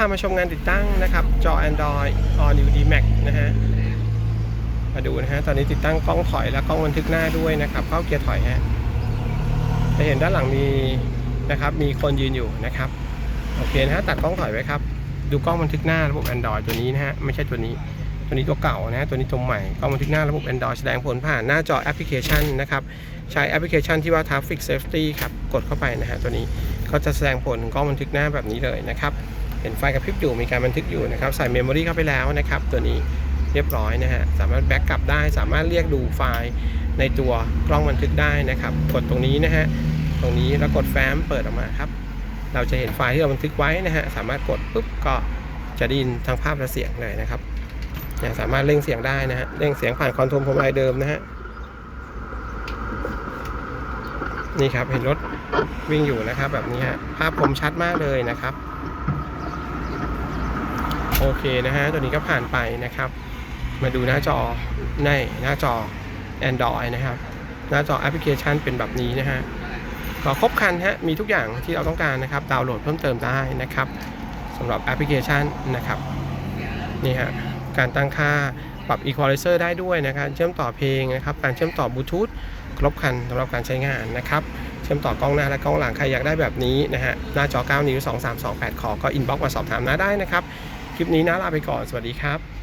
ามาชมงานติดตั้งนะครับ จอ Android All New D-Max นะฮะ มาดูนะฮะ ตอนนี้ติดตั้งกล้องถอยและกล้องบันทึกหน้าด้วยนะครับ เข้าเกียร์ถอยฮะ จะเห็นด้านหลังมีนะครับ มีคนยืนอยู่นะครับ โอเคนะฮะ ตัดกล้องถอยไว้ครับ ดูกล้องบันทึกหน้าระบบ Android ตัวนี้นะฮะ ไม่ใช่ตัวนี้ ตัวนี้ตัวเก่านะฮะ ตัวนี้ตัวใหม่ กล้องบันทึกหน้าระบบ Android แสดงผลผ่านหน้าจอแอปพลิเคชันนะครับ ใช้แอปพลิเคชันที่ว่า Traffic Safety ครับ กดเข้าไปนะฮะ ตัวนี้ ก็จะแสดงผลกล้องบันทึกหน้าแบบนี้เลยนะครับ เห็นไฟกระพริบอยู่มีการบันทึกอยู่นะครับใส่เมมโมรีเข้าไปแล้วนะครับตัวนี้เรียบร้อยนะฮะสามารถแบ็กกลับได้สามารถเรียกดูไฟล์ในตัวกล้องบันทึกได้นะครับ กดตรงนี้นะฮะตรงนี้แล้วกดแฟ้มเปิดออกมาครับ เราจะเห็นไฟล์ที่เราบันทึกไว้นะฮะสามารถกดปุ๊บก็จะได้ยินทั้งภาพและเสียงเลยนะครับเนี่ยสามารถเร่งเสียงได้นะฮะเร่งเสียงผ่านคอนโทรลพวงมาลัยเดิมนะฮะนี่ครับเห็นรถวิ่งอยู่นะครับ แบบนี้ฮะภาพคมชัดมากเลยนะครับ โอเคนะฮะ ตัวนี้ก็ผ่านไปนะครับ มาดูหน้าจอในหน้าจอ Android นะครับ หน้าจอแอปพลิเคชันเป็นแบบนี้นะฮะก็ครบครันฮะ มีทุกอย่างที่เราต้องการนะครับ ดาวน์โหลดเพิ่มเติมได้นะครับสำหรับแอปพลิเคชันนะครับ นี่ฮะ การตั้งค่าปรับ Equalizer ได้ด้วยนะครับ เชื่อมต่อเพลงนะครับ การเชื่อมต่อบลูทูธครบครันสำหรับการใช้งานนะครับเชื่อมต่อกล้องหน้าและกล้องหลังใครอยากได้แบบนี้นะฮะหน้าจอ 9 นิ้ว 2328 ขอก็อินบ็อกมาสอบถามน้าได้นะครับ คลิปนี้น้าลาไปก่อนสวัสดีครับ